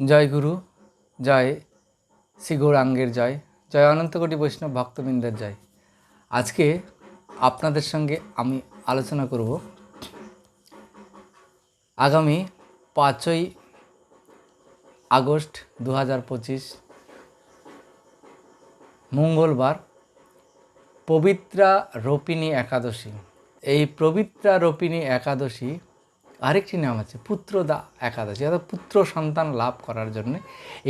জয় গুরু, জয় শ্রী গৌরাঙ্গের জয় জয় অনন্তকোটি বৈষ্ণব ভক্তবৃন্দের জয়। আজকে আপনাদের সঙ্গে আমি আলোচনা করব আগামী পাঁচই আগস্ট দু হাজার পঁচিশ, মঙ্গলবার, পবিত্রা রোপিণী একাদশী। এই পবিত্রা রোপিণী একাদশী আরেকটি নাম আছে পুত্রদা একাদশী, অর্থাৎ পুত্র সন্তান লাভ করার জন্য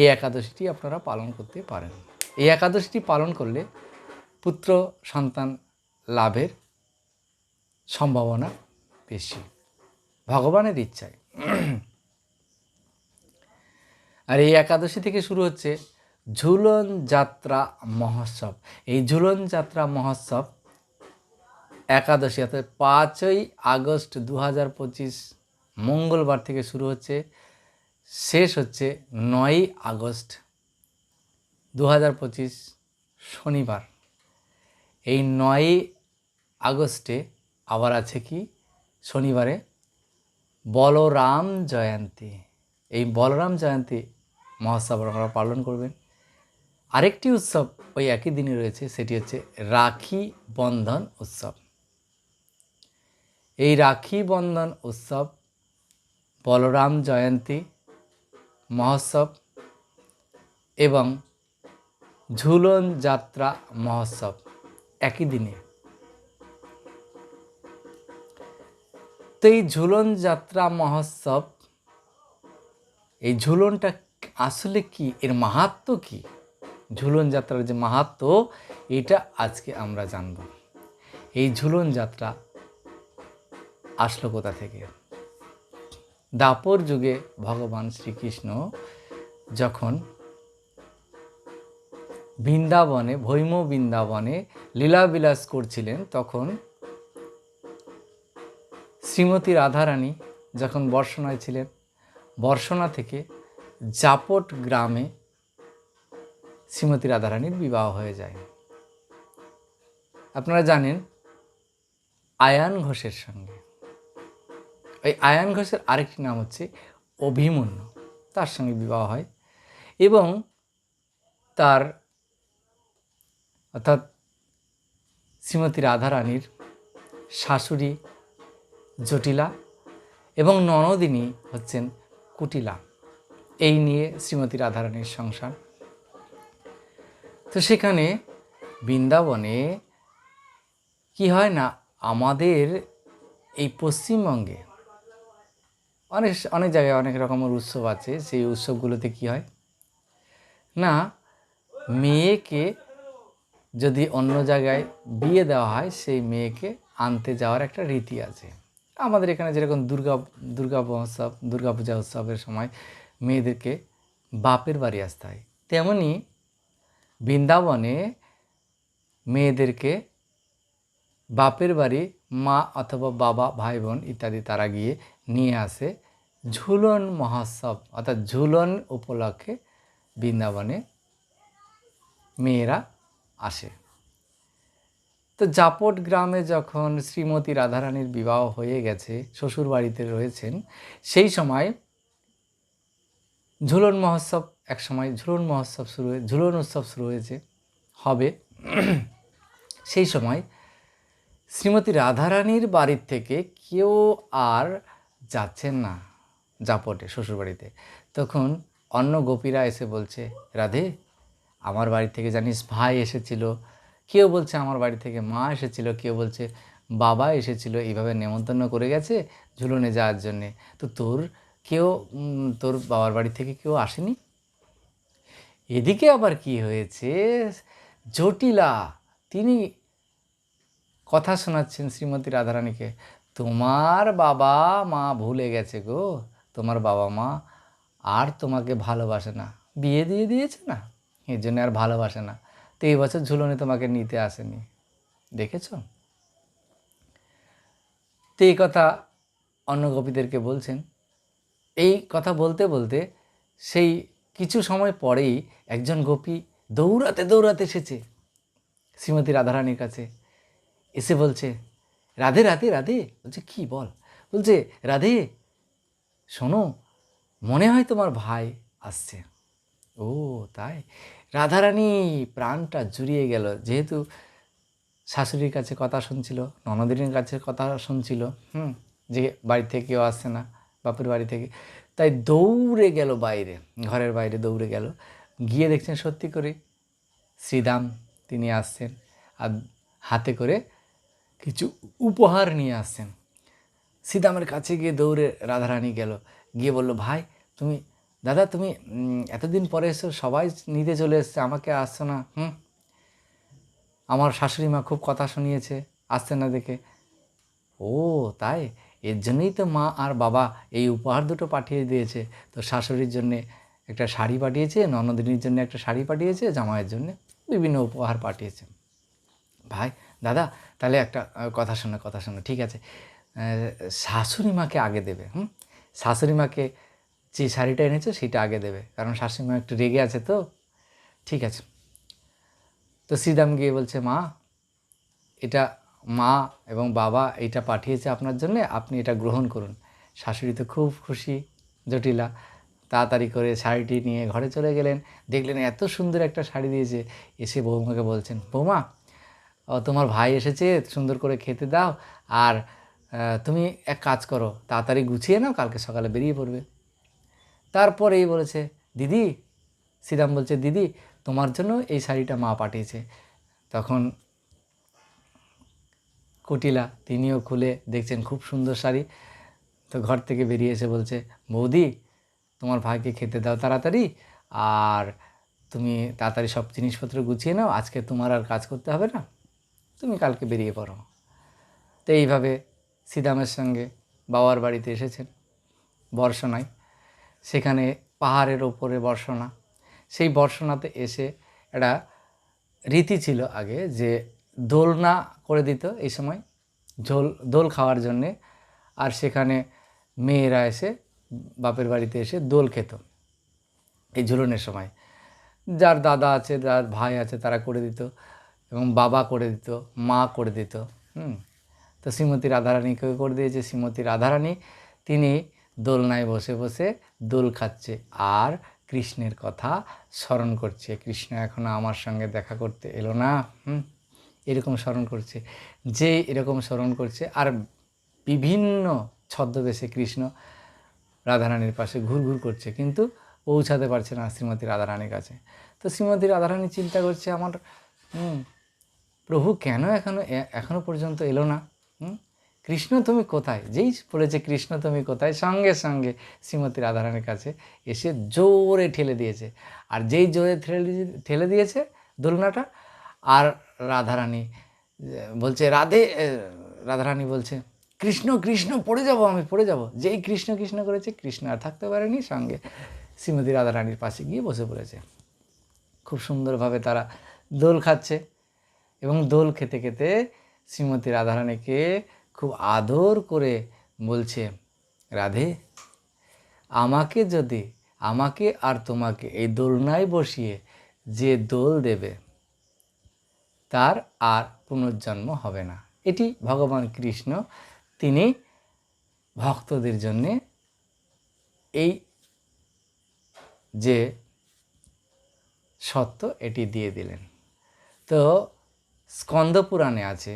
এই একাদশীটি আপনারা পালন করতে পারেন। এই একাদশীটি পালন করলে পুত্র সন্তান লাভের সম্ভাবনা বেশি। ভগবানের ইচ্ছায়। আর এই একাদশী থেকে শুরু হচ্ছে ঝুলন যাত্রা মহোৎসব। এই ঝুলন যাত্রা মহোৎসব একাদশী, অর্থাৎ পাঁচই আগস্ট দু হাজার পঁচিশ মঙ্গলবার থেকে শুরু হচ্ছে, শেষ হচ্ছে নয়ই আগস্ট দু হাজার পঁচিশ শনিবার। এই নয়ই আগস্টে আবার আছে কি? শনিবারে বলরাম জয়ন্তী। এই বলরাম জয়ন্তী মহোৎসব আপনারা পালন করবেন। আরেকটি উৎসব ওই একই দিনে রয়েছে, সেটি হচ্ছে রাখি বন্ধন উৎসব। এই রাখি বন্ধন উৎসব বলরাম জয়ন্তী, মহোৎসব এবং ঝুলন যাত্রা মহোৎসব একই দিনে। তো এই ঝুলন যাত্রা মহোৎসব, এই ঝুলনটা আসলে কি? এর মাহাত্ম কি? ঝুলন যাত্রার যে মাহাত্ম, এটা আজকে আমরা জানব। এই ঝুলন যাত্রা আসলো কোথা থেকে? দাপর যুগে ভগবান শ্রীকৃষ্ণ যখন বৃন্দাবনে, ভৈম বৃন্দাবনে লীলাবিলাস করছিলেন, তখন শ্রীমতী রাধারানী যখন বর্ষণায় ছিলেন, বর্ষণা থেকে জাপট গ্রামে শ্রীমতী রাধারানীর বিবাহ হয়ে যায়। আপনারা জানেন আয়ান ঘোষের সঙ্গে। ওই আয়ান ঘোষের আরেকটি নাম হচ্ছে অভিমন্যু। তার সঙ্গে বিবাহ হয় এবং তার অর্থাৎ শ্রীমতী রাধারানীর শাশুড়ি জটিলা এবং ননদিনী হচ্ছেন কুটিলা। এই নিয়ে শ্রীমতী রাধারানীর সংসার। তো সেখানে বৃন্দাবনে কি হয় না, আমাদের এই পশ্চিমবঙ্গে অনেক অনেক জায়গায় অনেক রকমের উৎসব আছে। সেই উৎসবগুলোতে কি হয়? না, মেয়েকে যদি অন্য জায়গায় বিয়ে দেওয়া হয়, সেই মেয়েকে আনতে যাওয়ার একটা রীতি আছে। আমাদের এখানে যেরকম দুর্গা দুর্গা মহোৎসব, দুর্গা পূজা উৎসবের সময় মেয়েদেরকে বাপের বাড়ি আসতে হয়। তেমনি বৃন্দাবনে মেয়েদেরকে বাপের বাড়ি, মা অথবা বাবা ভাই বোন ইত্যাদি তারা গিয়ে নিয়ে আসে ঝুলন মহোৎসব, অর্থাৎ ঝুলন উপলক্ষে বৃন্দাবনে মেয়েরা আসে। তো জাপট গ্রামে যখন শ্রীমতী রাধারানীর বিবাহ হয়ে গেছে শ্বশুর বাড়িতে রয়েছেন, সেই সময় ঝুলন মহোৎসব, এক সময় ঝুলন মহোৎসব শুরু হয়ে, ঝুলন উৎসব শুরু হয়েছে, হবে সেই সময় শ্রীমতী রাধারানীর বাড়ির থেকে কেউ আর যাচ্ছেন না জাপটে, শ্বশুরবাড়িতে। তখন অন্য গোপীরা এসে বলছে, রাধে, আমার বাড়ি থেকে জানিস ভাই এসেছিল। কেউ বলছে আমার বাড়ি থেকে মা এসেছিল। কেউ বলছে বাবা এসেছিল। এইভাবে নেমন্তন্ন করে গেছে ঝুলনে যাওয়ার জন্যে। তো তোর কেউ তোর বাবার বাড়ি থেকে কেউ আসেনি? এদিকে আবার কি হয়েছে? জটিলা, তিনি কথা শোনাচ্ছেন শ্রীমতী রাধারানীকে, তোমার বাবা মা ভুলে গেছে গো। তোমার বাবা মা আর তোমাকে ভালোবাসে না। বিয়ে দিয়ে দিয়েছে না? এর জন্য আর ভালোবাসে না। তো এই বছর ঝুলনে তোমাকে নিতে আসেনি। দেখেছ? তো এই কথা অন্য গোপীদেরকে বলছেন। এই কথা বলতে বলতে সেই কিছু সময় পরেই একজন গোপী দৌড়াতে দৌড়াতে এসেছে শ্রীমতী রাধারানীর কাছে। এসে বলছে, রাধে রাধে রাধে। বলছে, কি বল? বলছে, রাধে, শোনো, মনে হয় তোমার ভাই আসছে। ও, তাই? রাধারানী প্রাণটা জুড়িয়ে গেল। যেহেতু শাশুড়ির কাছে কথা শুনছিল, ননদিনীর কাছে কথা শুনছিল, হুম, যে বাড়ি থেকে কেউ আসছে না, বাপের বাড়ি থেকে, তাই দৌড়ে গেল বাইরে, ঘরের বাইরে দৌড়ে গেল। গিয়ে দেখছেন সত্যি করে শ্রীদাম তিনি আসছেন, আর হাতে করে কিছু উপহার নিয়ে আসছেন। সীতামের কাছে গিয়ে দৌড়ে রাধারানী গেল। গিয়ে বলল, ভাই, তুমি, দাদা, তুমি এতদিন পরে এসো, সবাই নিতে চলে এসছে, আমাকে আসছো না, হুম? আমার শাশুড়ি মা খুব কথা শুনিয়েছে আসছে না দেখে। ও, তাই? এর জন্যই তো মা আর বাবা এই উপহার দুটো পাঠিয়ে দিয়েছে। তো শাশুড়ির জন্যে একটা শাড়ি পাঠিয়েছে, ননদিনীর জন্য একটা শাড়ি পাঠিয়েছে, জামাইয়ের জন্য বিভিন্ন উপহার পাঠিয়েছে। ভাই দাদা, তাহলে একটা কথা শোনো কথা শোনো, ঠিক আছে? শাশুড়ি মাকে আগে দেবে, হুম? শাশুড়ি মাকে যে শাড়িটা এনেছো সেটা আগে দেবে, কারণ শাশুড়ি মা একটু রেগে আছে তো। ঠিক আছে। তো শ্রীদাম গিয়ে বলছে, মা, এটা মা এবং বাবা এটা পাঠিয়েছে আপনার জন্য, আপনি এটা গ্রহণ করুন। শাশুড়ি তো খুব খুশি, জটিলা, তাড়াতাড়ি করে শাড়িটি নিয়ে ঘরে চলে গেলেন। দেখলেন এত সুন্দর একটা শাড়ি দিয়েছে। এসে বৌমাকে বলছেন, বৌমা তোমার ভাই এসেছে, সুন্দর করে খেতে দাও। আর তুমি এক কাজ করো, তাড়াতাড়ি গুছিয়ে নাও, কালকে সকালে বেরিয়ে পড়বে। তারপরেই বলেছে, দিদি, শ্রীরাম বলছে, দিদি, তোমার জন্য এই শাড়িটা মা পাঠিয়েছে। তখন কুটিলা, তিনিও খুলে দেখছেন খুব সুন্দর শাড়ি। তো ঘর থেকে বেরিয়ে এসে বলছে, বৌদি, তোমার ভাইকে খেতে দাও তাড়াতাড়ি। আর তুমি তাড়াতাড়ি সব জিনিসপত্র গুছিয়ে নাও, আজকে তোমার আর কাজ করতে হবে না। তুমি কালকে বেরিয়ে পড়ো। তো এইভাবে সিদামের সঙ্গে বাবার বাড়িতে এসেছেন। বর্ষণায়। সেখানে পাহাড়ের ওপরে বর্ষণা। সেই বর্ষণাতে এসে একটা রীতি ছিল আগে যে দোলনা করে দিত এই সময় ঝোল, দোল খাওয়ার জন্যে। আর সেখানে মেয়েরা এসে, বাপের বাড়িতে এসে দোল খেত। এই ঝুলনের সময়। যার দাদা আছে, যার ভাই আছে, তারা করে দিত। এবং বাবা করে দিত মা করে দিত হুম। তো শ্রীমতী রাধারানীকে করে দিয়েছে? শ্রীমতী রাধারানী তিনি দোলনায় বসে বসে দোল খাচ্ছে আর কৃষ্ণের কথা স্মরণ করছে। কৃষ্ণ এখনও আমার সঙ্গে দেখা করতে এলো না হুম। এরকম স্মরণ করছে যে এরকম স্মরণ করছে। আর বিভিন্ন ছদ্মবেশে কৃষ্ণ রাধারানীর পাশে ঘুর ঘুর করছে কিন্তু পৌঁছাতে পারছে না শ্রীমতী রাধারানীর কাছে। তো শ্রীমতী রাধারানী চিন্তা করছে আমার হুম, প্রভু কেন এখনও এখনও পর্যন্ত এলো না? কৃষ্ণ তুমি কোথায়? যেই বলেছে কৃষ্ণ তুমি কোথায়? সঙ্গে সঙ্গে শ্রীমতী রাধারানীর কাছে এসে জোরে ঠেলে দিয়েছে। আর যেই জোরে ঠেলে ঠেলে দিয়েছে দোলনাটা, আর রাধারানী বলছে, রাধে রাধারানী বলছে, কৃষ্ণ কৃষ্ণ, পড়ে যাব আমি, পড়ে যাব। যেই কৃষ্ণ কৃষ্ণ করেছে, কৃষ্ণ আর থাকতে পারেনি, সঙ্গে শ্রীমতী রাধারানীর পাশে গিয়ে বসে পড়েছে। খুব সুন্দরভাবে তারা দোল খাচ্ছে। এবং দোল খেতে খেতে শ্রীমতী রাধারানীকে খুব আদর করে বলছে, রাধে, আমাকে যদি, আমাকে আর তোমাকে এই দোলনায় বসিয়ে যে দোল দেবে, তার আর পুনর্জন্ম হবে না। এটি ভগবান কৃষ্ণ, তিনি ভক্তদের জন্যে এই যে সত্য এটি দিয়ে দিলেন। তো স্কন্দ পুরাণে আছে,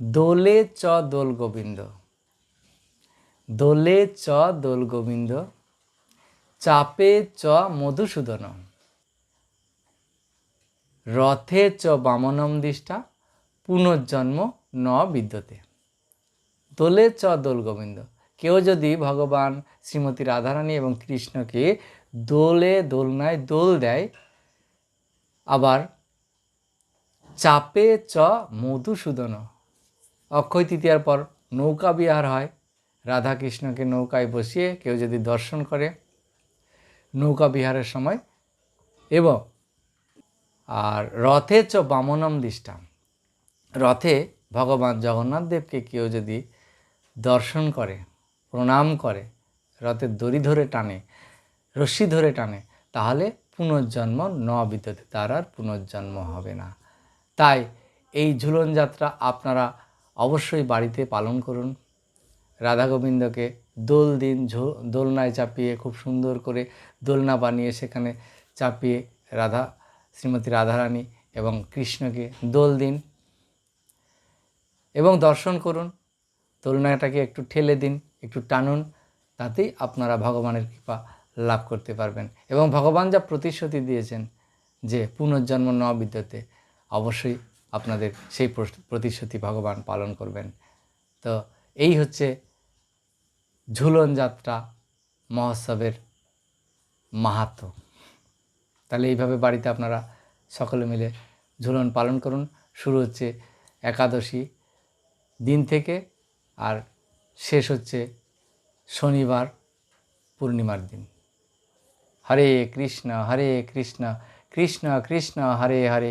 দোলে চ দোল গোবিন্দ, দোলে চ দোল গোবিন্দ, চাপে চ মধুসূদন, রথে চ বামনম দিষ্টা পুনর্জন্ম ন বিদ্যতে। দোলে চ দোল গোবিন্দ, কেউ যদি ভগবান শ্রীমতী রাধারানী এবং কৃষ্ণকে দোলে দোলনায় দোল দেয়, আবার চাপে চ মধুসূদন। অক্ষয় তৃতীয়ার পর নৌকা বিহার হয়। রাধা কৃষ্ণকে নৌকায় বসিয়ে কেউ যদি দর্শন করে নৌকা বিহারের সময় এবং আর রথে চ বামনম দৃষ্টাম। রথে ভগবান জগন্নাথ দেবকে কেউ যদি দর্শন করে, প্রণাম করে, রথের দড়ি ধরে টানে, রশ্মি ধরে টানে, তাহলে পুনর্জন্ম ন তার আর পুনর্জন্ম হবে না। তাই এই ঝুলন যাত্রা আপনারা অবশ্যই বাড়িতে পালন করুন। রাধা গোবিন্দকে দোল দিন দোলনায় চাপিয়ে খুব সুন্দর করে দোলনা বানিয়ে সেখানে চাপিয়ে রাধা, শ্রীমতী রাধারানী এবং কৃষ্ণকে দোল দিন এবং দর্শন করুন। দোলনাটাকে একটু ঠেলে দিন, একটু টানুন, তাতেই আপনারা ভগবানের কৃপা লাভ করতে পারবেন। এবং ভগবান যা প্রতিশ্রুতি দিয়েছেন যে পুনর্জন্ম ন বিদ্যতে অবশ্যই আপনাদের সেই প্রতিশ্রুতি ভগবান পালন করবেন। তো এই হচ্ছে ঝুলন যাত্রা মহোৎসবের মাহাত্ম। তাহলে এইভাবে বাড়িতে আপনারা সকলে মিলে ঝুলন পালন করুন। শুরু হচ্ছে একাদশী দিন থেকে আর শেষ হচ্ছে শনিবার পূর্ণিমার দিন। হরে কৃষ্ণ হরে কৃষ্ণ কৃষ্ণ কৃষ্ণ, হরে হরে।